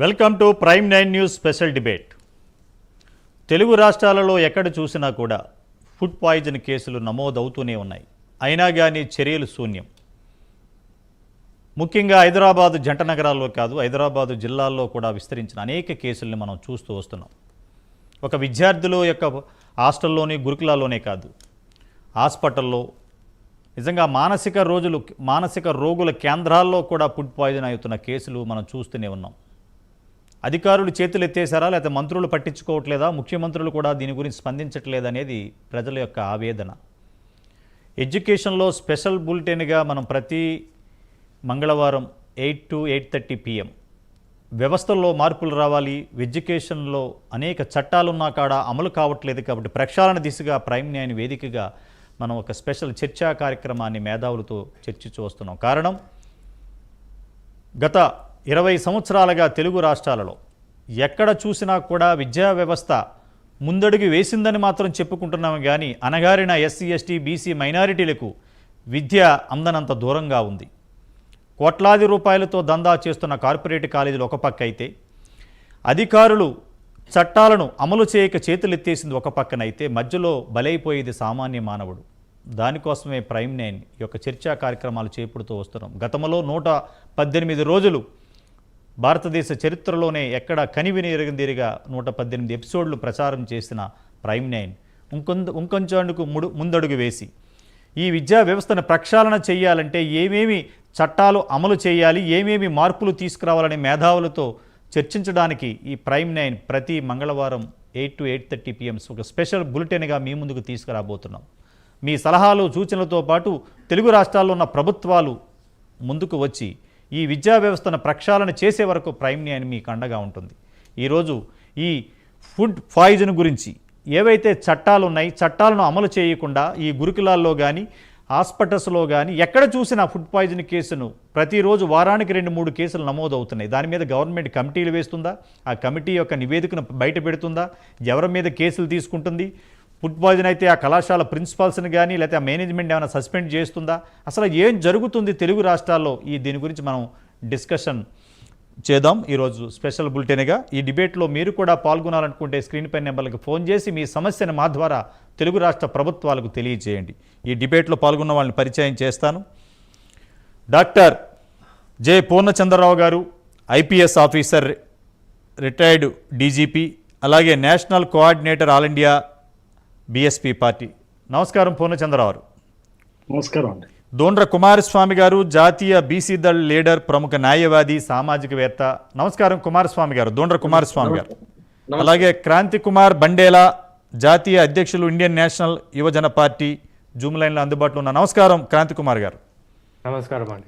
Welcome to prime nine news special debate. Telugu రాష్ట్రాలలో ఎక్కడ చూసినా కూడా ఫుడ్ పాయిజన్ కేసులు నమోదవుతూనే ఉన్నాయి. అయినా కానీ చర్యలు శూన్యం. ముఖ్యంగా హైదరాబాదు జంట నగరాల్లో కాదు హైదరాబాదు జిల్లాల్లో కూడా విస్తరించిన అనేక కేసుల్ని మనం చూస్తూ వస్తున్నాం. ఒక విద్యార్థుల యొక్క హాస్టల్లోని గురుకులాల్లోనే కాదు హాస్పిటల్లో నిజంగా మానసిక రోజులు మానసిక రోగుల కేంద్రాల్లో కూడా ఫుడ్ పాయిజన్ అవుతున్న కేసులు మనం చూస్తూనే ఉన్నాం. అధికారులు చేతులు ఎత్తేసారా లేకపోతే మంత్రులు పట్టించుకోవట్లేదా? ముఖ్యమంత్రులు కూడా దీని గురించి స్పందించట్లేదనేది ప్రజల యొక్క ఆవేదన. ఎడ్యుకేషన్లో స్పెషల్ బులెటిన్గా మనం ప్రతి మంగళవారం eight to eight thirty PM. వ్యవస్థల్లో మార్పులు రావాలి ఎడ్యుకేషన్లో అనేక చట్టాలున్నా కాడ అమలు కావట్లేదు కాబట్టి ప్రక్షాళన దిశగా ప్రైమ్ న్యాయ వేదికగా మనం ఒక స్పెషల్ చర్చా కార్యక్రమాన్ని మేధావులతో చర్చించి వస్తున్నాం. కారణం గత ఇరవై సంవత్సరాలుగా తెలుగు రాష్ట్రాలలో. ఎక్కడ చూసినా కూడా విద్యా వ్యవస్థ ముందడుగు వేసిందని మాత్రం చెప్పుకుంటున్నాము కానీ అనగారిన ఎస్సీ ఎస్టీ బీసీ మైనారిటీలకు విద్య అందనంత దూరంగా ఉంది. కోట్లాది రూపాయలతో దందా చేస్తున్న కార్పొరేట్ కాలేజీలు ఒక పక్క అయితే అధికారులు చట్టాలను అమలు చేయక చేతులెత్తేసింది ఒక పక్కనైతే మధ్యలో బలైపోయేది సామాన్య మానవుడు. దానికోసమే ప్రైమ్ నైన్ ఈ యొక్క చర్చా కార్యక్రమాలు చేపడుతూ వస్తున్నాం. గతంలో నూట పద్దెనిమిది రోజులు భారతదేశ చరిత్రలోనే ఎక్కడ కనివిని ఎరగందిరిగా నూట పద్దెనిమిది ఎపిసోడ్లు ప్రచారం చేసిన ప్రైమ్ నైన్. ఇంకొంత ఇంకొంచెందుకు ముడు ముందడుగు వేసి ఈ విద్యా వ్యవస్థను ప్రక్షాళన చేయాలంటే ఏమేమి చట్టాలు అమలు చేయాలి ఏమేమి మార్పులు తీసుకురావాలనే మేధావులతో చర్చించడానికి ఈ ప్రైమ్ నైన్ ప్రతి మంగళవారం eight to eight thirty PMs ఒక స్పెషల్ బులెటిన్గా మీ ముందుకు తీసుకురాబోతున్నాం. మీ సలహాలు సూచనలతో పాటు తెలుగు రాష్ట్రాల్లో ఉన్న ప్రభుత్వాలు ముందుకు వచ్చి ఈ విద్యా వ్యవస్థను ప్రక్షాళన చేసే వరకు ప్రైమ్ న్యాయం మీకు అండగా ఉంటుంది. ఈరోజు ఈ ఫుడ్ పాయిజన్ గురించి ఏవైతే చట్టాలు ఉన్నాయి చట్టాలను అమలు చేయకుండా ఈ గురుకులాల్లో కానీ హాస్పిటల్స్లో కానీ ఎక్కడ చూసినా ఫుడ్ పాయిజన్ కేసును ప్రతిరోజు వారానికి రెండు మూడు కేసులు నమోదవుతున్నాయి. దాని మీద గవర్నమెంట్ కమిటీలు వేస్తుందా? ఆ కమిటీ యొక్క నివేదికను బయట పెడుతుందా? ఎవరి మీద కేసులు తీసుకుంటుంది? ఫుడ్ పాయిజన్ అయితే ఆ కళాశాల ప్రిన్సిపాల్స్ని కానీ లేకపోతే ఆ మేనేజ్మెంట్ ఏమైనా సస్పెండ్ చేస్తుందా? అసలు ఏం జరుగుతుంది తెలుగు రాష్ట్రాల్లో? ఈ దీని గురించి మనం డిస్కషన్ చేద్దాం. ఈరోజు స్పెషల్ బులెటిన్గా ఈ డిబేట్లో మీరు కూడా పాల్గొనాలనుకుంటే స్క్రీన్ పై నెంబర్లకు ఫోన్ చేసి మీ సమస్యను మా ద్వారా తెలుగు రాష్ట్ర ప్రభుత్వాలకు తెలియజేయండి. ఈ డిబేట్లో పాల్గొన్న వాళ్ళని పరిచయం చేస్తాను. డాక్టర్ జె పూర్ణచంద్రరావు గారు ఐపీఎస్ ఆఫీసర్ రిటైర్డ్ డీజీపీ అలాగే national coordinator all India BSP party. నమస్కారం పూర్ణచంద్రరావు గారు. నమస్కారం అండి. దోండ్ర కుమారస్వామి గారు జాతీయ బీసీ దళ్ లీడర్ ప్రముఖ న్యాయవాది సామాజికవేత్త. నమస్కారం కుమారస్వామి గారు దోండ్ర కుమారస్వామి గారు. అలాగే క్రాంతి కుమార్ బండేలా జాతీయ అధ్యక్షులు ఇండియన్ నేషనల్ యువజన పార్టీ జూమ్ లైన్లో అందుబాటులో ఉన్న. నమస్కారం క్రాంతి కుమార్ గారు. నమస్కారం అండి.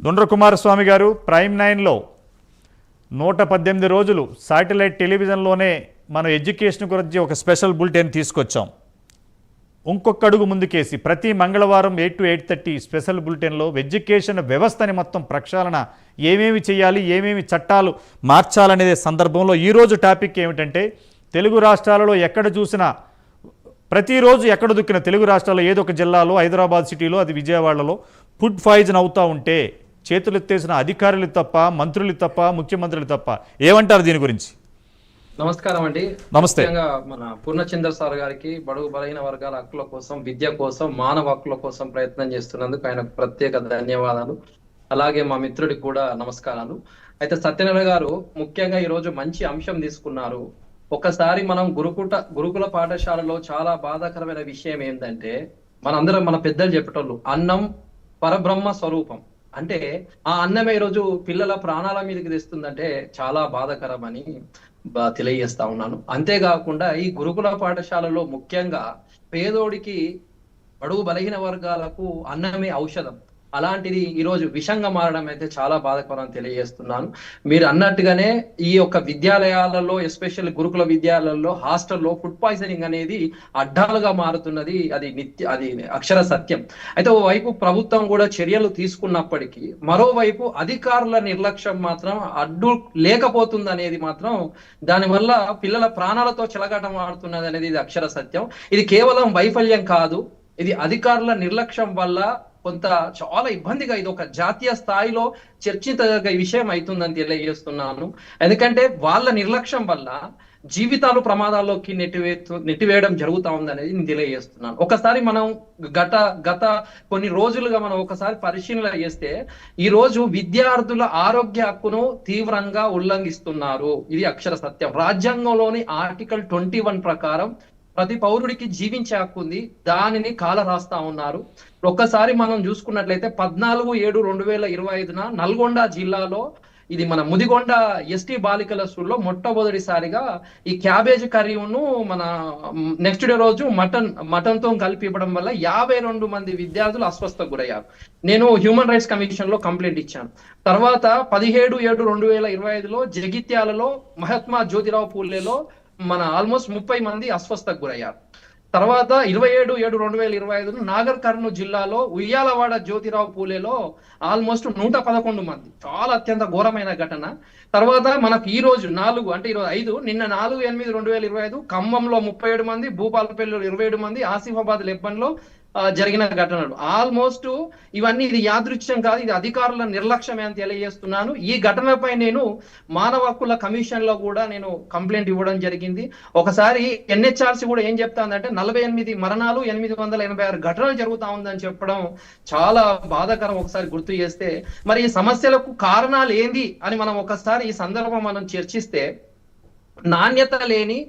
దొండ్ర కుమారస్వామి గారు ప్రైమ్ నైన్లో నూట పద్దెనిమిది రోజులు శాటిలైట్ టెలివిజన్లోనే మనం ఎడ్యుకేషన్ గురించి ఒక స్పెషల్ బులెటిన్ తీసుకొచ్చాం. ఇంకొక అడుగు ముందుకేసి ప్రతి మంగళవారం eight to eight thirty special బులెటిన్లో ఎడ్యుకేషన్ వ్యవస్థని మొత్తం ప్రక్షాళన ఏమేమి చేయాలి ఏమేమి చట్టాలు మార్చాలనే సందర్భంలో ఈరోజు టాపిక్ ఏమిటంటే తెలుగు రాష్ట్రాలలో ఎక్కడ చూసినా ప్రతిరోజు ఎక్కడ దుక్కిన తెలుగు రాష్ట్రాల్లో ఏదో ఒక జిల్లాలో హైదరాబాద్ సిటీలో అది విజయవాడలో ఫుడ్ పాయిజన్ అవుతూ ఉంటే చేతులు ఎత్తేసిన అధికారులు తప్ప మంత్రులు తప్ప ముఖ్యమంత్రులు తప్ప ఏమంటారు దీని గురించి? నమస్కారం అండి నమస్తే. మన పూర్ణచంద్ర సార్ గారికి బడుగు బలహీన వర్గాల హక్కుల కోసం విద్య కోసం మానవ హక్కుల కోసం ప్రయత్నం చేస్తున్నందుకు ఆయనకు ప్రత్యేక ధన్యవాదాలు. అలాగే మా మిత్రుడికి కూడా నమస్కారాలు. అయితే సత్యనారాయణ గారు ముఖ్యంగా ఈ రోజు మంచి అంశం తీసుకున్నారు. ఒకసారి మనం గురుకుట గురుకుల పాఠశాలలో చాలా బాధాకరమైన విషయం ఏంటంటే మనందరం మన పెద్దలు చెప్పేటోళ్ళు అన్నం పరబ్రహ్మ స్వరూపం. అంటే ఆ అన్నమే ఈరోజు పిల్లల ప్రాణాల మీదకి తెస్తుందంటే చాలా బాధాకరమని. బా- తెలియజేస్తా ఉన్నాను. అంతేకాకుండా ఈ గురుకుల పాఠశాలలో ముఖ్యంగా పేదోడికి బడుగు బలహీన వర్గాలకు అన్నమే ఔషధం. అలాంటిది ఈరోజు విషంగా మారడం అయితే చాలా బాధకరం తెలియజేస్తున్నాను. మీరు అన్నట్టుగానే ఈ యొక్క విద్యాలయాలలో ఎస్పెషల్ గురుకుల విద్యాలయాలలో హాస్టల్లో ఫుడ్ పాయిజనింగ్ అనేది అడ్డాలుగా మారుతున్నది. అది నిత్య అది అక్షర సత్యం. అయితే ఓవైపు ప్రభుత్వం కూడా చర్యలు తీసుకున్నప్పటికీ మరోవైపు అధికారుల నిర్లక్ష్యం మాత్రం అడ్డు లేకపోతుంది అనేది మాత్రం దానివల్ల పిల్లల ప్రాణాలతో చెలగాటం ఆడుతున్నది అనేది ఇది అక్షర సత్యం. ఇది కేవలం వైఫల్యం కాదు. ఇది అధికారుల నిర్లక్ష్యం వల్ల కొంత చాలా ఇబ్బందిగా ఇది ఒక జాతీయ స్థాయిలో చర్చిత విషయం అవుతుందని తెలియజేస్తున్నాను. ఎందుకంటే వాళ్ళ నిర్లక్ష్యం వల్ల జీవితాలు ప్రమాదాల్లోకి నెట్టివేస్తూ నెట్టివేయడం జరుగుతా ఉందనేది నేను తెలియజేస్తున్నాను. ఒకసారి మనం గత గత కొన్ని రోజులుగా మనం ఒకసారి పరిశీలన చేస్తే ఈ రోజు విద్యార్థుల ఆరోగ్య హక్కును తీవ్రంగా ఉల్లంఘిస్తున్నారు. ఇది అక్షర సత్యం. రాజ్యాంగంలోని ఆర్టికల్ ట్వంటీ వన్ ప్రకారం ప్రతి పౌరుడికి జీవించే హక్కు ఉంది దానిని కాలరాస్తా ఉన్నారు. ఒక్కసారి మనం చూసుకున్నట్లయితే పద్నాలుగు ఏడు రెండు వేల ఇరవై ఐదున నల్గొండ జిల్లాలో ఇది మన ముదిగొండ ఎస్టీ బాలికల స్కూల్లో మొట్టమొదటిసారిగా ఈ క్యాబేజ్ కర్రీను మన నెక్స్ట్ డే రోజు మటన్ మటన్తో కలిపి ఇవ్వడం వల్ల యాభై రెండు మంది విద్యార్థులు అస్వస్థకు గురయ్యారు. నేను హ్యూమన్ రైట్స్ కమిషన్లో కంప్లైంట్ ఇచ్చాను. తర్వాత పదిహేడు ఏడు రెండు వేల ఇరవై ఐదులో జగిత్యాలలో మహాత్మా జ్యోతిరావు పూలేలో మన ఆల్మోస్ట్ ముప్పై మంది అస్వస్థకు గురయ్యారు. తర్వాత ఇరవై ఏడు ఏడు రెండు వేల ఇరవై ఐదు నాగర్ కర్నూలు జిల్లాలో ఉయ్యాలవాడ జ్యోతిరావు పూలేలో ఆల్మోస్ట్ నూట పదకొండు మంది. చాలా అత్యంత ఘోరమైన ఘటన. తర్వాత మనకు ఈ రోజు నాలుగు అంటే ఈరోజు ఐదు నిన్న నాలుగు ఎనిమిది రెండు వేల ఇరవై ఐదు ఖమ్మంలో ముప్పై ఏడు మంది భూపాలపల్లిలో ఇరవై ఏడు మంది ఆసిఫాబాద్ లెబ్బన్లో లో జరిగిన ఘటనలు. ఆల్మోస్ట్ ఇవన్నీ ఇది యాదృచ్ఛ్యం కాదు ఇది అధికారుల నిర్లక్ష్యమే అని తెలియజేస్తున్నాను. ఈ ఘటనపై నేను మానవ హక్కుల కమిషన్లో కూడా నేను కంప్లైంట్ ఇవ్వడం జరిగింది. ఒకసారి ఎన్హెచ్ఆర్సి కూడా ఏం చెప్తాందంటే నలభై ఎనిమిది మరణాలు ఎనిమిది వందల ఎనభై ఆరు ఘటనలు జరుగుతా ఉందని చెప్పడం చాలా బాధాకరం ఒకసారి గుర్తు చేస్తే. మరి ఈ సమస్యలకు కారణాలు ఏంది అని మనం ఒకసారి ఈ సందర్భం మనం చర్చిస్తే నాణ్యత లేని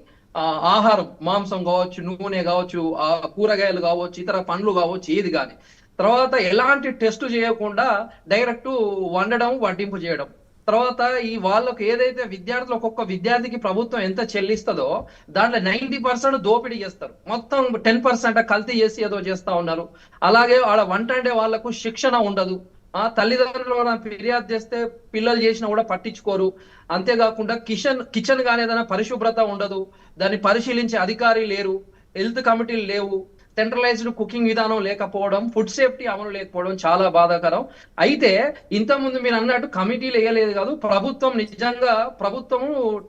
ఆహారం మాంసం కావచ్చు నూనె కావచ్చు ఆ, కూరగాయలు కావచ్చు ఇతర పండ్లు కావచ్చు ఏది కానీ. తర్వాత ఎలాంటి టెస్ట్ చేయకుండా డైరెక్ట్ వండడం వడ్డింపు చేయడం. తర్వాత ఈ వాళ్ళకు ఏదైతే విద్యార్థులు ఒక్కొక్క విద్యార్థికి ప్రభుత్వం ఎంత చెల్లిస్తుందో దాంట్లో నైన్టీ పర్సెంట్ దోపిడీ చేస్తారు. మొత్తం టెన్ పర్సెంట్ కల్తీ చేసి ఏదో చేస్తా ఉన్నారు. అలాగే వాళ్ళ వంట అంటే వాళ్ళకు శిక్షణ ఉండదు. ఆ తల్లిదండ్రులు మనం ఫిర్యాదు చేస్తే పిల్లలు చేసినా కూడా పట్టించుకోరు. అంతేకాకుండా కిచెన్ కిచెన్ కానీ ఏదైనా పరిశుభ్రత ఉండదు. దాన్ని పరిశీలించే అధికారి లేరు. హెల్త్ కమిటీలు లేవు. సెంట్రలైజ్డ్ కుకింగ్ విధానం లేకపోవడం ఫుడ్ సేఫ్టీ అమలు లేకపోవడం చాలా బాధాకరం. అయితే ఇంతకుముందు మీరు అన్నట్టు కమిటీలు వేయలేదు కాదు ప్రభుత్వం నిజంగా ప్రభుత్వం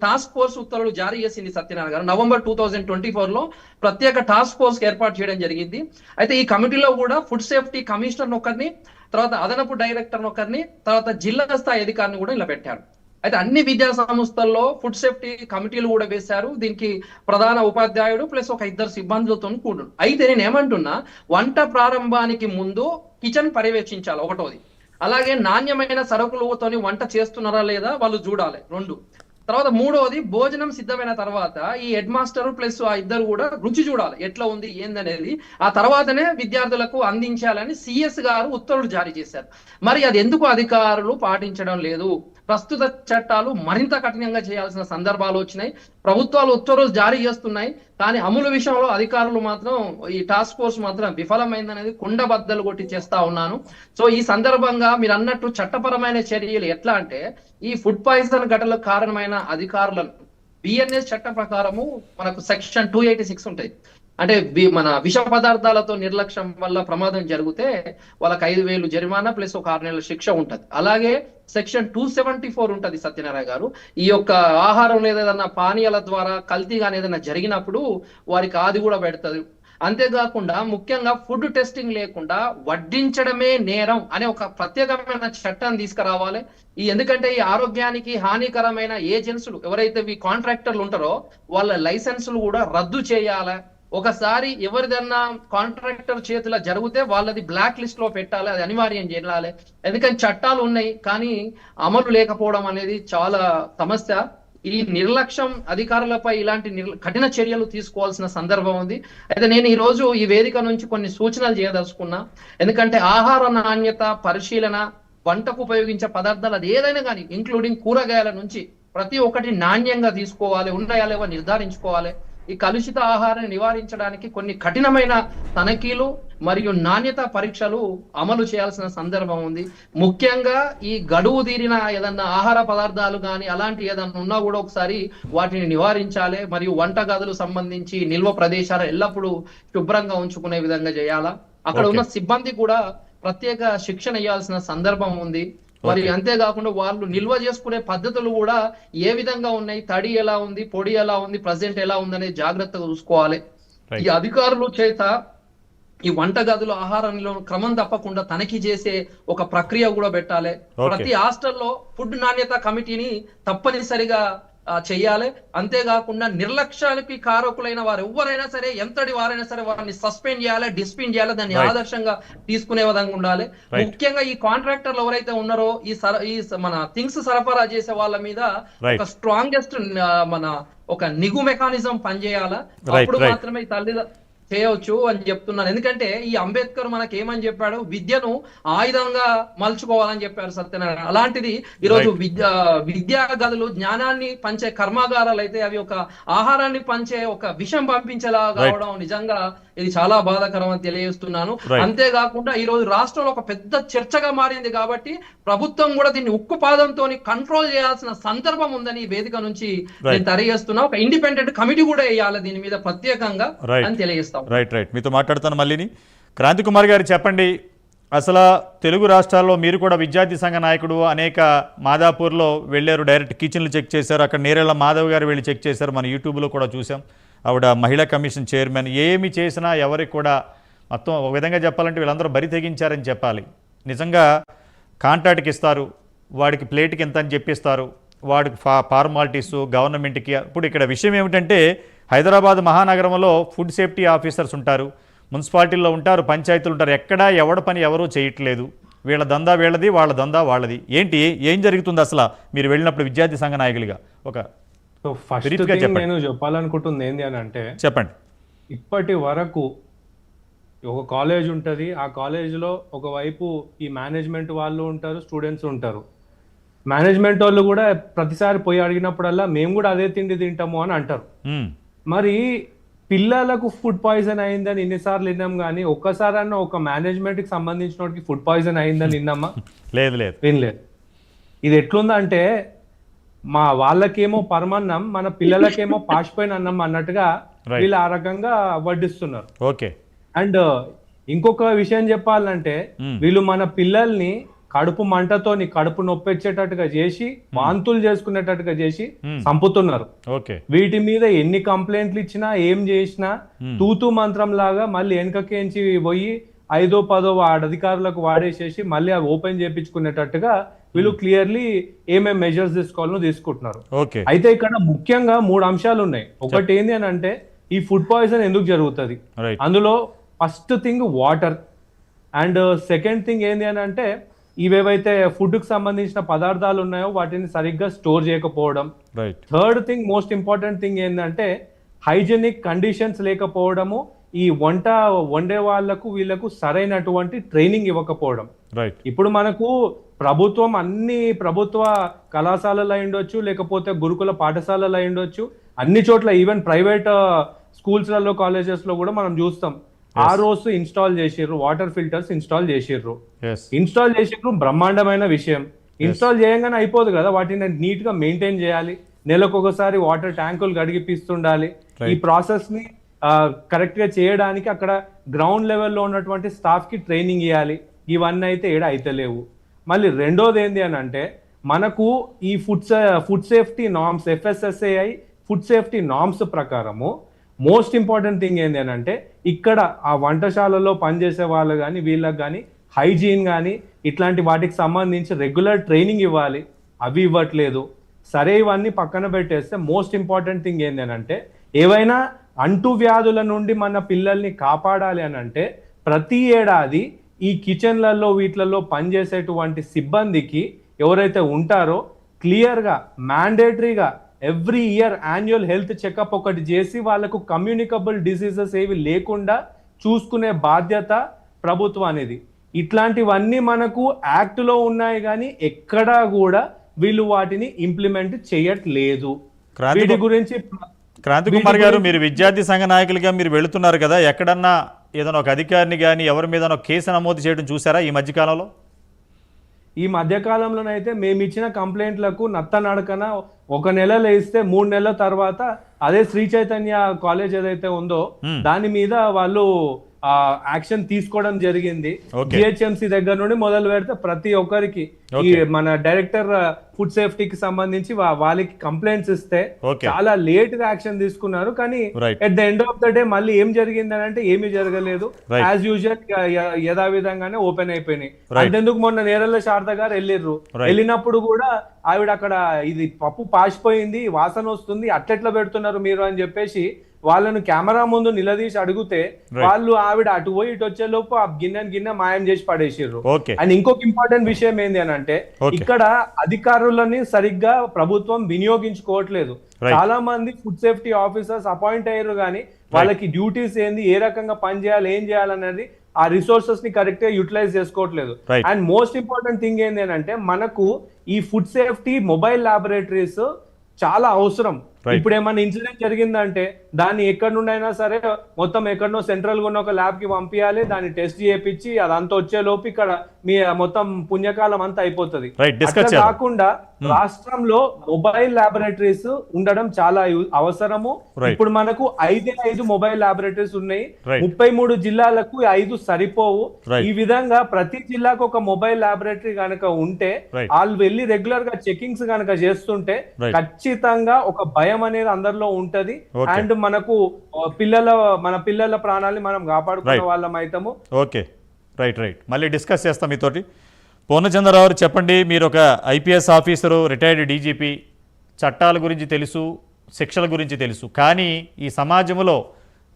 టాస్క్ ఫోర్స్ ఉత్తర్వులు జారీ చేసింది Satyanarayana garu. November two thousand twenty ఫోర్లో ప్రత్యేక టాస్క్ ఫోర్స్ ఏర్పాటు చేయడం జరిగింది. అయితే ఈ కమిటీలో కూడా ఫుడ్ సేఫ్టీ కమిషనర్ ఒకరిని తర్వాత అదనపు డైరెక్టర్ ఒకరిని తర్వాత జిల్లా స్థాయి అధికారిని కూడా ఇలా పెట్టారు అయితే అన్ని విద్యా సంస్థల్లో ఫుడ్ సేఫ్టీ కమిటీలు కూడా వేశారు. దీనికి ప్రధాన ఉపాధ్యాయుడు ప్లస్ ఒక ఇద్దరు సిబ్బందులతో కూడు అయితే నేను ఏమంటున్నా వంట ప్రారంభానికి ముందు కిచెన్ పర్యవేక్షించాలి ఒకటోది. అలాగే నాణ్యమైన సరుకులతోని వంట చేస్తున్నారా లేదా వాళ్ళు చూడాలి. రెండు తర్వాత మూడవది భోజనం సిద్ధమైన తర్వాత ఈ హెడ్ మాస్టర్ ప్లస్ ఆ ఇద్దరు కూడా రుచి చూడాలి. ఎట్లా ఉంది ఏందనేది. ఆ తర్వాతనే విద్యార్థులకు అందించాలని సిఎస్ గారు ఉత్తర్వులు జారీ చేశారు. మరి అది ఎందుకు అధికారులు పాటించడం లేదు? ప్రస్తుత చట్టాలు మరింత కఠినంగా చేయాల్సిన సందర్భాలు వచ్చినాయి. ప్రభుత్వాలు ఉత్తర్వులు జారీ చేస్తున్నాయి కానీ అమలు విషయంలో అధికారులు మాత్రం ఈ టాస్క్ ఫోర్స్ మాత్రం విఫలమైందనేది కుండబద్దలు కొట్టి చేస్తా ఉన్నాను. సో ఈ సందర్భంగా మీరు అన్నట్టు చట్టపరమైన చర్యలు ఎట్లా అంటే ఈ ఫుడ్ పాయిజన్ ఘటనలకు కారణమైన అధికారులను బిఎన్ఎస్ చట్టం ప్రకారము మనకు సెక్షన్ టూ ఎయిటీ సిక్స్ ఉంటాయి. అంటే మన విష పదార్థాలతో నిర్లక్ష్యం వల్ల ప్రమాదం జరిగితే వాళ్ళకి ఐదు వేలు జరిమానా ప్లస్ ఒక ఆరు నెలల శిక్ష ఉంటది. అలాగే సెక్షన్ టూ సెవెంటీ ఫోర్ ఉంటది సత్యనారాయణ గారు. ఈ యొక్క ఆహారం ఏదైనా పానీయాల ద్వారా కల్తీ కానీ ఏదైనా జరిగినప్పుడు వారికి ఆది కూడా పెడతది. అంతేకాకుండా ముఖ్యంగా ఫుడ్ టెస్టింగ్ లేకుండా వడ్డించడమే నేరం అనే ఒక ప్రత్యేకమైన చట్టాన్ని తీసుకురావాలి. ఈ ఎందుకంటే ఈ ఆరోగ్యానికి హానికరమైన ఏజెన్సులు ఎవరైతే ఈ కాంట్రాక్టర్లు ఉంటారో వాళ్ళ లైసెన్సులు కూడా రద్దు చేయాలి. ఒకసారి ఎవరిదన్నా కాంట్రాక్టర్ చేతిలో జరిగితే వాళ్ళది బ్లాక్ లిస్ట్లో పెట్టాలి అది అనివార్యం చేయాలి. ఎందుకంటే చట్టాలు ఉన్నాయి కానీ అమలు లేకపోవడం అనేది చాలా సమస్య. ఈ నిర్లక్ష్యం అధికారులపై ఇలాంటి నిర్ల- కఠిన చర్యలు తీసుకోవాల్సిన సందర్భం ఉంది. అయితే నేను ఈ రోజు ఈ వేదిక నుంచి కొన్ని సూచనలు చేయదలుచుకున్నా. ఎందుకంటే ఆహార నాణ్యత పరిశీలన వంటకు ఉపయోగించే పదార్థాలు అది ఏదైనా కానీ ఇంక్లూడింగ్ కూరగాయల నుంచి ప్రతి ఒక్కటి నాణ్యంగా తీసుకోవాలి ఉన్నాయా లేవో నిర్ధారించుకోవాలి. ఈ కలుషిత ఆహారాన్ని నివారించడానికి కొన్ని కఠినమైన తనిఖీలు మరియు నాణ్యత పరీక్షలు అమలు చేయాల్సిన సందర్భం ఉంది. ముఖ్యంగా ఈ గడువు తీరిన ఏదన్నా ఆహార పదార్థాలు కానీ అలాంటి ఏదన్నా ఉన్నా కూడా ఒకసారి వాటిని నివారించాలి. మరియు వంటగదులు సంబంధించి నిల్వ ప్రదేశాలు ఎల్లప్పుడూ శుభ్రంగా ఉంచుకునే విధంగా చేయాలా? అక్కడ ఉన్న సిబ్బంది కూడా ప్రత్యేక శిక్షణ ఇవ్వాల్సిన సందర్భం ఉంది. మరి. అంతేకాకుండా వాళ్ళు నిల్వ చేసుకునే పద్ధతులు కూడా ఏ విధంగా ఉన్నాయి తడి ఎలా ఉంది పొడి ఎలా ఉంది ప్రజెంట్ ఎలా ఉంది అనేది జాగ్రత్తగా చూసుకోవాలి. ఈ అధికారుల చేత ఈ వంట గదులు ఆహారంలో క్రమం తప్పకుండా తనిఖీ చేసే ఒక ప్రక్రియ కూడా పెట్టాలి. ప్రతి హాస్టల్లో ఫుడ్ నాణ్యత కమిటీని తప్పనిసరిగా ఆ, చెయ్యాలి అంతేకాకుండా నిర్లక్ష్యానికి కారకులైన వారు ఎవరైనా సరే ఎంతటి వారైనా సరే వారిని సస్పెండ్ చేయాలి డిస్పెండ్ చేయాలి దాన్ని. ఆదర్శంగా తీసుకునే విధంగా ఉండాలి. ముఖ్యంగా ఈ కాంట్రాక్టర్లు ఎవరైతే ఉన్నారో ఈ సర ఈ మన థింగ్స్ సరఫరా చేసే వాళ్ళ మీద. ఒక స్ట్రాంగెస్ట్ మన ఒక నిగు మెకానిజం పనిచేయాలా అప్పుడు. మాత్రమే ఈ తల్లి చేయవచ్చు అని చెప్తున్నాను ఎందుకంటే ఈ అంబేద్కర్ మనకి ఏమని చెప్పాడు? విద్యను ఆయుధంగా మలుచుకోవాలని చెప్పారు సత్యనారాయణ. అలాంటిది ఈరోజు. విద్యా విద్యా గదులు జ్ఞానాన్ని పంచే కర్మాగారాలు అయితే అవి ఒక ఆహారాన్ని పంచే ఒక విషం పంపించేలా కావడం నిజంగా ఇది చాలా బాధాకరం అని తెలియజేస్తున్నాను. అంతేకాకుండా ఈ రోజు రాష్ట్రంలో ఒక పెద్ద చర్చగా మారింది కాబట్టి ప్రభుత్వం కూడా దీన్ని ఉక్కు పాదంతో కంట్రోల్ చేయాల్సిన సందర్భం ఉందని ఈ వేదిక నుంచి. నేను తెలియజేస్తున్నా ఒక ఇండిపెండెంట్ కమిటీ కూడా వేయాలి దీని మీద ప్రత్యేకంగా. అని తెలియజేస్తాం రైట్ రైట్ మీతో మాట్లాడుతాను మళ్ళీని క్రాంతి కుమార్ గారు చెప్పండి అసలు తెలుగు రాష్ట్రాల్లో మీరు కూడా విద్యార్థి సంఘ నాయకుడు అనేక మాదాపూర్లో వెళ్ళారు డైరెక్ట్ కిచెన్లు చెక్ చేశారు అక్కడ నేరేళ్ళ మాధవ్ గారు వెళ్ళి చెక్ చేశారు మన యూట్యూబ్లో కూడా చూసాం ఆవిడ మహిళా కమిషన్ చైర్మన్. ఏమి చేసినా ఎవరికి కూడా మొత్తం ఒక విధంగా చెప్పాలంటే వీళ్ళందరూ బరి తెగించారని చెప్పాలి. నిజంగా కాంట్రాక్ట్కి ఇస్తారు వాడికి ప్లేట్కి ఎంత అని చెప్పిస్తారు వాడికి ఫా ఫార్మాలిటీస్ గవర్నమెంట్కి. ఇప్పుడు ఇక్కడ విషయం ఏమిటంటే హైదరాబాద్ మహానగరంలో ఫుడ్ సేఫ్టీ ఆఫీసర్స్ ఉంటారు మున్సిపాలిటీల్లో ఉంటారు పంచాయతీలు ఉంటారు ఎక్కడా ఎవడ పని ఎవరూ చేయట్లేదు. వీళ్ళ దందా వీళ్ళది వాళ్ళ దందా వాళ్ళది. ఏంటి? ఏం జరుగుతుంది అసలు? మీరు వెళ్ళినప్పుడు విద్యార్థి సంఘ నాయకులుగా. ఒక సో ఫస్ట్ థింగ్. నేను చెప్పాలనుకుంటుంది ఏంటి అని అంటే చెప్పండి. ఇప్పటి వరకు ఒక కాలేజ్ ఉంటుంది. ఆ కాలేజ్లో ఒకవైపు ఈ మేనేజ్మెంట్ వాళ్ళు ఉంటారు స్టూడెంట్స్ ఉంటారు. మేనేజ్మెంట్ వాళ్ళు కూడా ప్రతిసారి పోయి అడిగినప్పుడల్లా మేము కూడా అదే తిండి తింటాము అని అంటారు. మరి పిల్లలకు ఫుడ్ పాయిజన్ అయిందని ఎన్నిసార్లు విన్నాం కానీ ఒక్కసారన్నా ఒక మేనేజ్మెంట్కి సంబంధించిన ఫుడ్ పాయిజన్ అయిందని విన్నామా? లేదు లేదు. వినలేదు. ఇది ఎట్లుందంటే మా వాళ్ళకేమో పరమన్నం మన పిల్లలకేమో పాషిపోయిన అన్నం అన్నట్టుగా. వీళ్ళు ఆ రకంగా వడ్డిస్తున్నారు ఓకే అండ్ ఇంకొక విషయం చెప్పాలంటే Hmm. వీళ్ళు మన పిల్లల్ని కడుపు మంటతోని కడుపు నొప్పెచ్చేటట్టుగా చేసి వాంతులు చేసుకునేటట్టుగా చేసి Hmm. చంపుతున్నారు ఓకే వీటి మీద ఎన్ని కంప్లైంట్లు ఇచ్చినా ఏం చేసినా Hmm. తూతూ మంత్రం లాగా మళ్ళీ వెనకకేంచి పోయి ఐదో పదో వాడ అధికారులకు వాడేసేసి మళ్ళీ అవి ఓపెన్ చేపించుకునేటట్టుగా వీళ్ళు క్లియర్లీ ఏమేం మెజర్స్ తీసుకోవాలో తీసుకుంటున్నారు. ఓకే. అయితే ఇక్కడ ముఖ్యంగా మూడు అంశాలు ఉన్నాయి. ఒకటి ఏంటి అని అంటే ఈ ఫుడ్ పాయిజన్ ఎందుకు జరుగుతుంది? అందులో first thing water and second thing ఏంటి అని అంటే ఇవేవైతే ఫుడ్కి సంబంధించిన పదార్థాలు ఉన్నాయో వాటిని సరిగ్గా స్టోర్ చేయకపోవడం. Third thing most important thing ఏంటంటే హైజెనిక్ కండిషన్స్ లేకపోవడము ఈ వంట వండే వాళ్ళకు వీళ్ళకు సరైనటువంటి ట్రైనింగ్ ఇవ్వకపోవడం. ఇప్పుడు మనకు ప్రభుత్వం అన్ని ప్రభుత్వ కళాశాలలు అయి ఉండొచ్చు లేకపోతే గురుకుల పాఠశాలలు అయి ఉండొచ్చు అన్ని చోట్ల ఈవెన్ ప్రైవేట్ స్కూల్స్లలో కాలేజెస్లో కూడా మనం చూస్తాం. ఆ రోజు ఇన్స్టాల్ చేసిర్రు వాటర్ ఫిల్టర్స్ ఇన్స్టాల్ చేసిర్రు. ఇన్స్టాల్ చేసినప్పుడు బ్రహ్మాండమైన విషయం. ఇన్స్టాల్ చేయగానే అయిపోదు కదా వాటిని నీట్గా మెయింటైన్ చేయాలి. నెలకు ఒకసారి వాటర్ ట్యాంకులు గడిగిపిస్తుండాలి ఈ ప్రాసెస్ని కరెక్ట్గా చేయడానికి అక్కడ గ్రౌండ్ లెవెల్లో ఉన్నటువంటి స్టాఫ్కి ట్రైనింగ్ ఇవ్వాలి ఇవన్నీ అయితే ఏడ అయితలేవు. మళ్ళీ రెండోది ఏంటి అని అంటే మనకు ఈ food food safety norms FSSAI food safety norms ప్రకారము మోస్ట్ ఇంపార్టెంట్ థింగ్ ఏంటి అని అంటే ఇక్కడ ఆ వంటశాలలో పనిచేసే వాళ్ళు కానీ వీళ్ళకి కానీ హైజీన్ కానీ ఇట్లాంటి వాటికి సంబంధించి రెగ్యులర్ ట్రైనింగ్ ఇవ్వాలి. అవి ఇవ్వట్లేదు. సరే ఇవన్నీ పక్కన పెట్టేస్తే మోస్ట్ ఇంపార్టెంట్ థింగ్ ఏంటి అని అంటే ఏవైనా అంటు వ్యాధుల నుండి మన పిల్లల్ని కాపాడాలి అని అంటే ప్రతి ఏడాది ఈ కిచెన్లలో వీటిలలో పనిచేసేటువంటి సిబ్బందికి ఎవరైతే ఉంటారో క్లియర్గా మ్యాండేటరీగా every year annual health checkup ఒకటి చేసి వాళ్ళకు కమ్యూనికబుల్ డిసీజెస్ ఏవి లేకుండా చూసుకునే బాధ్యత ప్రభుత్వానిది ఇట్లాంటివన్నీ మనకు యాక్ట్లో ఉన్నాయి కానీ ఎక్కడా కూడా వీళ్ళు వాటిని ఇంప్లిమెంట్ చేయట్లేదు. వీటి గురించి క్రాంతి కుమార్ గారు మీరు విద్యార్థి సంఘ నాయకులుగా మీరు వెళుతున్నారు కదా ఎక్కడన్నా ఏదైనా ఒక అధికారిని కానీ ఎవరి మీద కేసు నమోదు చేయడం చూసారా ఈ మధ్యకాలంలో ఈ మధ్య కాలంలోనైతే మేము ఇచ్చిన కంప్లైంట్లకు నత్త నడకన ఒక నెల ఇస్తే మూడు నెలల తర్వాత అదే శ్రీ చైతన్య కాలేజ్ ఏదైతే ఉందో. దాని మీద వాళ్ళు యాక్షన్ తీసుకోవడం జరిగింది. జిహెచ్ఎంసీ దగ్గర నుండి మొదలు పెడితే ప్రతి ఒక్కరికి ఈ. మన డైరెక్టర్ ఫుడ్ సేఫ్టీకి సంబంధించి వాళ్ళకి కంప్లైంట్స్ ఇస్తే. చాలా లేట్గా యాక్షన్ తీసుకున్నారు కానీ. At the end of the day మళ్ళీ ఏం జరిగింది అని అంటే ఏమీ జరగలేదు. యాజ్ యూజువల్ యథావిధంగానే ఓపెన్ అయిపోయినాయి. అంతెందుకు మొన్న నేరల్ల శారద గారు వెళ్ళిర్రు. వెళ్ళినప్పుడు కూడా ఆవిడ అక్కడ ఇది పప్పు పాసిపోయింది వాసన వస్తుంది అట్లెట్లా పెడుతున్నారు మీరు అని చెప్పేసి వాళ్ళను కెమెరా ముందు నిలదీసి అడిగితే వాళ్ళు ఆవిడ అటు పోయి ఇటు వచ్చే లోపు ఆ గిన్నెని గిన్నె మాయం చేసి పడేసిర్రు ఓకే అండ్ ఇంకొక ఇంపార్టెంట్ విషయం ఏంది అని అంటే. ఇక్కడ అధికారులని సరిగ్గా ప్రభుత్వం వినియోగించుకోవట్లేదు. చాలా మంది ఫుడ్ సేఫ్టీ ఆఫీసర్స్ అపాయింట్ అయ్యారు కానీ వాళ్ళకి డ్యూటీస్ ఏంది ఏ రకంగా పని చేయాలి ఏం చేయాలనేది ఆ రిసోర్సెస్ని కరెక్ట్గా యూటిలైజ్ చేసుకోవట్లేదు. అండ్ మోస్ట్ ఇంపార్టెంట్ థింగ్ ఏంది అని అంటే మనకు ఈ ఫుడ్ సేఫ్టీ మొబైల్ ల్యాబొరేటరీస్ చాలా అవసరం. ఇప్పుడు ఏమైనా ఇన్సిడెంట్ జరిగిందంటే దాన్ని ఎక్కడి నుండి అయినా సరే మొత్తం ఎక్కడనో సెంట్రల్ ఉన్న ఒక ల్యాబ్కి పంపించాలి దాన్ని టెస్ట్ చేయించి అదంతా వచ్చే లోపు ఇక్కడ మీ మొత్తం పుణ్యకాలం అంతా అయిపోతుంది అట్లా. కాకుండా రాష్ట్రంలో మొబైల్ ల్యాబొరేటరీస్ ఉండడం చాలా అవసరము. ఇప్పుడు మనకు ఐదే ఐదు మొబైల్ ల్యాబొరేటరీస్ ఉన్నాయి. ముప్పై మూడు జిల్లాలకు ఐదు సరిపోవు. ఈ విధంగా ప్రతి జిల్లాకు ఒక మొబైల్ ల్యాబొరేటరీ కనుక ఉంటే. వాళ్ళు వెళ్ళి రెగ్యులర్గా చెకింగ్స్ కనుక చేస్తుంటే. ఖచ్చితంగా ఒక భయం అనేది అందరిలో ఉంటది. అండ్ మనకు పిల్లల మన పిల్లల ప్రాణాలని మనం కాపాడుకునే. వాళ్ళం అయితాము. ఓకే రైట్ రైట్ మళ్ళీ డిస్కస్ చేస్తాం మీతోటి. పూర్ణచంద్రరావు గారు చెప్పండి మీరు ఒక ఐపీఎస్ ఆఫీసరు రిటైర్డ్ డీజీపీ చట్టాల గురించి తెలుసు శిక్షల గురించి తెలుసు. కానీ ఈ సమాజంలో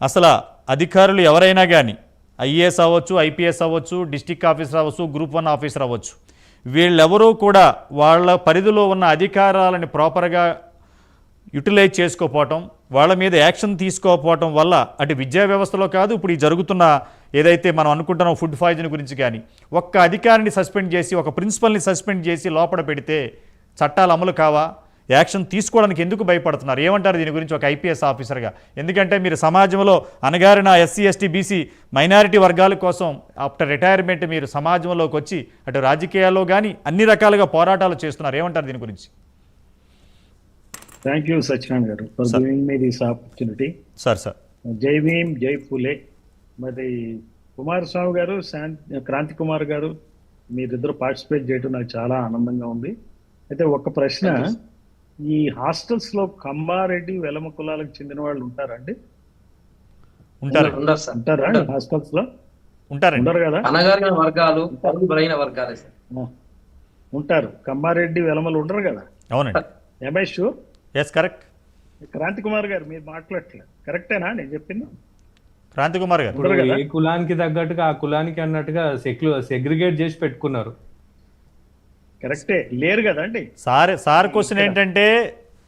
అసలు అధికారులు ఎవరైనా కానీ ఐఏఎస్ అవ్వచ్చు ఐపీఎస్ అవ్వచ్చు డిస్టిక్ ఆఫీసర్ అవ్వచ్చు గ్రూప్ వన్ ఆఫీసర్ అవ్వచ్చు వీళ్ళెవరూ కూడా వాళ్ళ పరిధిలో ఉన్న అధికారాలని ప్రాపర్గా యూటిలైజ్ చేసుకోకపోవటం వాళ్ళ మీద యాక్షన్ తీసుకోకపోవటం వల్ల అటు విద్యా వ్యవస్థలో కాదు ఇప్పుడు ఈ జరుగుతున్న ఏదైతే మనం అనుకుంటున్నాం ఫుడ్ పాయిజన్ గురించి కానీ ఒక్క అధికారిని సస్పెండ్ చేసి ఒక ప్రిన్సిపల్ని సస్పెండ్ చేసి లోపల పెడితే చట్టాలు అమలు కావా? యాక్షన్ తీసుకోవడానికి ఎందుకు భయపడుతున్నారు? ఏమంటారు దీని గురించి ఒక ఐపీఎస్ ఆఫీసర్గా? ఎందుకంటే మీరు సమాజంలో అనగారిన ఎస్సీ ఎస్టీ బీసీ మైనారిటీ వర్గాల కోసం ఆఫ్టర్ రిటైర్మెంట్ మీరు సమాజంలోకి వచ్చి అటు రాజకీయాల్లో కానీ అన్ని రకాలుగా పోరాటాలు చేస్తున్నారు. ఏమంటారు దీని గురించి? థ్యాంక్ యూ సత్యనారాయణ గారు for. Giving me this opportunity sir sir జై భీమ్ జై ఫులే మరి కుమారస్వామి గారు శాం క్రాంతి కుమార్ గారు మీరిద్దరు పార్టిసిపేట్ చేయడం నాకు చాలా ఆనందంగా ఉంది. అయితే ఒక ప్రశ్న ఈ హాస్టల్స్లో కంబారెడ్డి వెలమ కులాలకు చెందిన వాళ్ళు ఉంటారండి? ఉంటారు. ఉంటారా హాస్టల్స్లో ఉంటారండి. ఉండరు కదా? అనగారిన వర్గాలు బలైన ఉంటారు. కంబారెడ్డి వెలమలు ఉండరు కదా? అవునండి. Am I sure yes correct Kranthi Kumar garu మీరు మాట్లాడట్లేదు. కరెక్టేనా? నేను చెప్పింది? క్రాంతి కుమార్ గారు? ఏ కులానికి తగ్గట్టుగా ఆ కులానికి అన్నట్టుగా సెక్లు సెగ్రిగేట్ చేసి పెట్టుకున్నారు. కరెక్టే. లేరు కదండి సార్ సార్ క్వశ్చన్ ఏంటంటే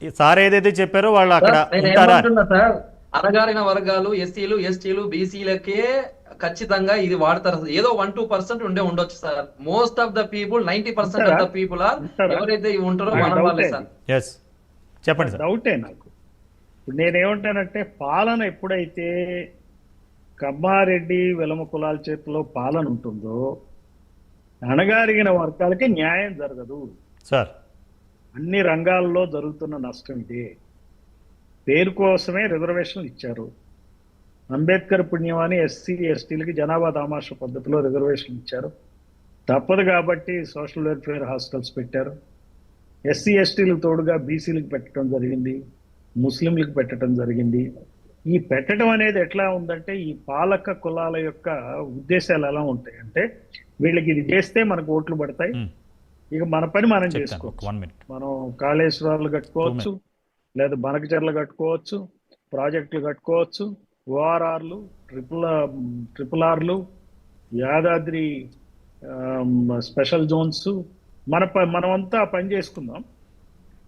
ఈ సార్ ఏదైతే చెప్పారో వాళ్ళు అక్కడ సార్, అనగారిన వర్గాలు ఎస్సీలు ఎస్టీలు బీసీలకే ఖచ్చితంగా ఇది వాడతారు. ఏదో వన్ టూ పర్సెంట్ ఉండే ఉండొచ్చు sir. Most of the people ninety percent of the people are? ఎవరైతే ఉంటారో మన. వాళ్ళే సార్. ఎస్ చెప్పండి సార్. డౌటే నాకు. ఇప్పుడు నేనేమంటానంటే పాలన ఎప్పుడైతే కమ్మారెడ్డి వెలమ కులాల చేతిలో పాలన ఉంటుందో అణగారిన వర్గాలకి న్యాయం జరగదు. సార్. అన్ని రంగాల్లో జరుగుతున్న నష్టం ఇదే. పేరు కోసమే రిజర్వేషన్లు ఇచ్చారు. అంబేద్కర్ పుణ్యమాని ఎస్సీ ఎస్టీలకి జనాభా దామాష పద్ధతిలో రిజర్వేషన్లు ఇచ్చారు. తప్పదు కాబట్టి సోషల్ వెల్ఫేర్ హాస్టల్స్ పెట్టారు. ఎస్సీ ఎస్టీలకు తోడుగా బీసీలకు పెట్టడం జరిగింది ముస్లింలకు పెట్టడం జరిగింది. ఈ పెట్టడం అనేది ఎట్లా ఉందంటే ఈ పాలక కులాల యొక్క ఉద్దేశాలు ఎలా ఉంటాయి అంటే వీళ్ళకి ఇది చేస్తే మనకు ఓట్లు పడతాయి. ఇక మన పని మనం చేసుకోవచ్చు. మనం కాళేశ్వరాలు కట్టుకోవచ్చు లేదా బనకచెర్లు కట్టుకోవచ్చు ప్రాజెక్టులు కట్టుకోవచ్చు ఓఆర్ఆర్లు ట్రిపుల్ ట్రిపుల్ ఆర్లు యాదాద్రి స్పెషల్ జోన్స్ మన ప మనమంతా పని చేసుకుందాం.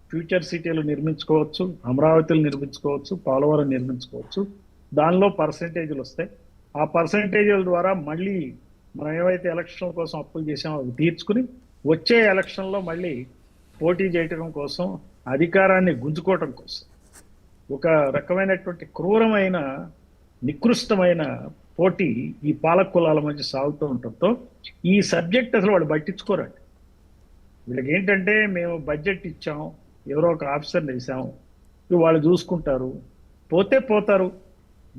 ఫ్యూచర్ సిటీలు నిర్మించుకోవచ్చు అమరావతిలు నిర్మించుకోవచ్చు పోలవరం నిర్మించుకోవచ్చు. దానిలో పర్సంటేజ్లు వస్తాయి. ఆ పర్సంటేజ్ల ద్వారా మళ్ళీ మనం ఏవైతే ఎలక్షన్ కోసం అప్పులు చేసామో అవి తీర్చుకుని వచ్చే ఎలక్షన్లో మళ్ళీ పోటీ చేయటం కోసం అధికారాన్ని గుంజుకోవటం కోసం ఒక రకమైనటువంటి క్రూరమైన నికృష్టమైన పోటీ ఈ పాలక కులాల మధ్య సాగుతూ ఉండటంతో ఈ సబ్జెక్ట్ అసలు వాళ్ళు పట్టించుకోరండి. వీళ్ళకి ఏంటంటే మేము బడ్జెట్ ఇచ్చాం ఎవరో ఒక ఆఫీసర్ని వేసాం. ఇక వాళ్ళు చూసుకుంటారు. పోతే పోతారు.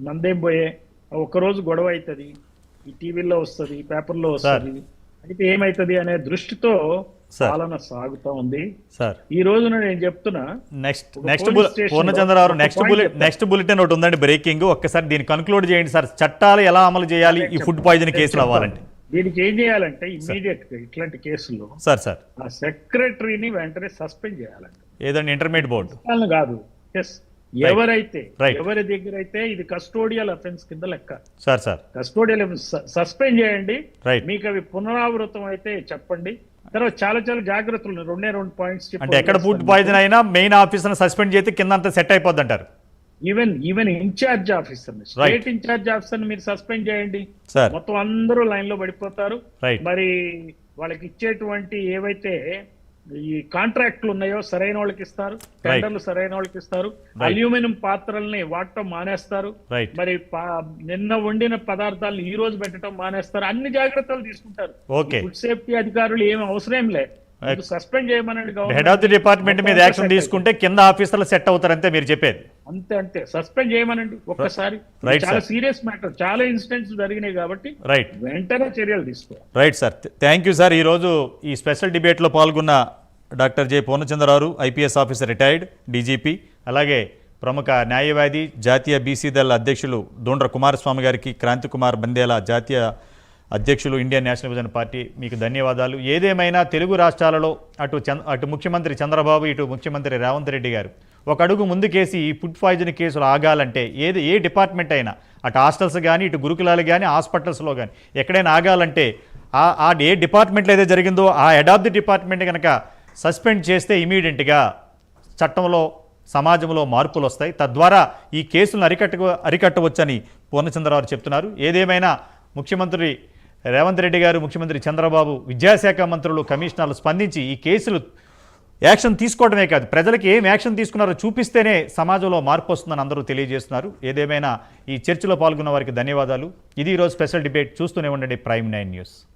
మందేం పోయే? ఒక్కరోజు గొడవ అవుతుంది ఈ టీవీలో వస్తుంది పేపర్లో వస్తుంది. అయితే ఏమైతది అనే దృష్టితో. పాలన సాగుతా ఉంది. సార్. ఈ రోజున నేను చెప్తున్నా next next Purnachandra Rao next bullet. Next bulletin ఒకటి ఉందండి బ్రేకింగ్. ఒక్కసారి దీన్ని కన్క్లూడ్ చేయండి సార్. చట్టాలు ఎలా అమలు చేయాలి? ఈ ఫుడ్ పాయిజన్ కేసులు అవ్వాలంటే. దీనికి ఏం చేయాలంటే ఇమ్మీడియట్గా ఇట్లాంటి కేసుల్లో సార్ సార్. ఆ సెక్రటరీని వెంటనే సస్పెండ్ చేయాలంట. ఏదండి? Intermediate board. కాదు. ఎస్ ఎవరైతే. ఎవరి దగ్గర అయితే ఇది కస్టోడియల్ అఫెన్స్ కింద లెక్క. Sir sir. కస్టోడియల్ సస్పెండ్ చేయండి. మీకు అవి పునరావృతం అయితే చెప్పండి. తర్వాత చాలా చాలా జాగ్రత్తలు. రెండే రెండు పాయింట్స్ అంటే ఎక్కడ ఫుడ్ పాయిజన్ అయినా మెయిన్ ఆఫీసర్ సస్పెండ్ చేస్తే కింద అంతా సెట్ అయిపోద్ది అంటారు even even incharge officer state incharge officer మీరు సస్పెండ్ చేయండి. మొత్తం అందరూ లైన్లో పడిపోతారు. మరి వాళ్ళకి ఇచ్చేటువంటి ఏవైతే ఈ కాంట్రాక్ట్లు ఉన్నాయో సరైన వాళ్ళకి ఇస్తారు. టెండర్లు సరైన వాళ్ళకి ఇస్తారు. అల్యూమినియం పాత్రల్ని వాడటం మానేస్తారు. మరి నిన్న వండిన పదార్థాలను ఈ రోజు పెట్టడం మానేస్తారు. అన్ని జాగ్రత్తలు తీసుకుంటారు. ఫుడ్ సేఫ్టీ అధికారులు ఏమి అవసరం లే. సస్పెండ్ చేయమనండి హెడ్ ఆఫ్ ది డిపార్ట్మెంట్ మీద యాక్షన్ తీసుకుంటే కింద ఆఫీసర్లు సెట్ అవుతారంతే మీరు చెప్పేది. అంతే అంతే. సస్పెండ్ చేయమనండి ఒక్కసారి. చాలా. సీరియస్ మ్యాటర్ చాలా ఇన్సిడెంట్స్ జరిగినాయి కాబట్టి రైట్ వెంటనే చర్యలు తీసుకోవాలి. Right sir thank you sir ఈరోజు ఈ స్పెషల్ డిబేట్లో పాల్గొన్న doctor J. Purnachandra Rao IPS officer retired DGP అలాగే ప్రముఖ న్యాయవాది జాతీయ బీసీ దళ అధ్యక్షులు దోండ్ర కుమారస్వామి గారికి క్రాంతి కుమార్ బందేలా జాతీయ అధ్యక్షులు ఇండియన్ నేషనల్ విజన్ పార్టీ మీకు ధన్యవాదాలు. ఏదేమైనా తెలుగు రాష్ట్రాలలో అటు అటు ముఖ్యమంత్రి చంద్రబాబు ఇటు ముఖ్యమంత్రి రేవంత్ రెడ్డి గారు ఒక అడుగు ముందుకేసి ఈ ఫుడ్ పాయిజన్ కేసులు ఆగాలంటే ఏది ఏ డిపార్ట్మెంట్ అయినా అటు హాస్టల్స్ కానీ ఇటు గురుకులాలు కానీ హాస్పిటల్స్లో కానీ ఎక్కడైనా ఆగాలంటే ఆ ఏ డిపార్ట్మెంట్లో అయితే జరిగిందో ఆ హెడ్ ఆఫ్ ది డిపార్ట్మెంట్ కనుక సస్పెండ్ చేస్తే ఇమీడియట్గా చట్టంలో సమాజంలో మార్పులు వస్తాయి. తద్వారా ఈ కేసులను అరికట్ట అరికట్టవచ్చని పూర్ణచంద్రరావు చెప్తున్నారు. ఏదేమైనా ముఖ్యమంత్రి రేవంత్ రెడ్డి గారు ముఖ్యమంత్రి చంద్రబాబు విద్యాశాఖ మంత్రులు కమిషనర్లు స్పందించి ఈ కేసులు యాక్షన్ తీసుకోవడమే కాదు ప్రజలకి ఏం యాక్షన్ తీసుకున్నారో చూపిస్తేనే సమాజంలో మార్పు వస్తుందని అందరూ తెలియజేస్తున్నారు. ఏదేమైనా ఈ చర్చలో పాల్గొన్న వారికి ధన్యవాదాలు. ఇది ఈరోజు స్పెషల్ డిబేట్. చూస్తూనే ఉండండి ప్రైమ్ నైన్ న్యూస్.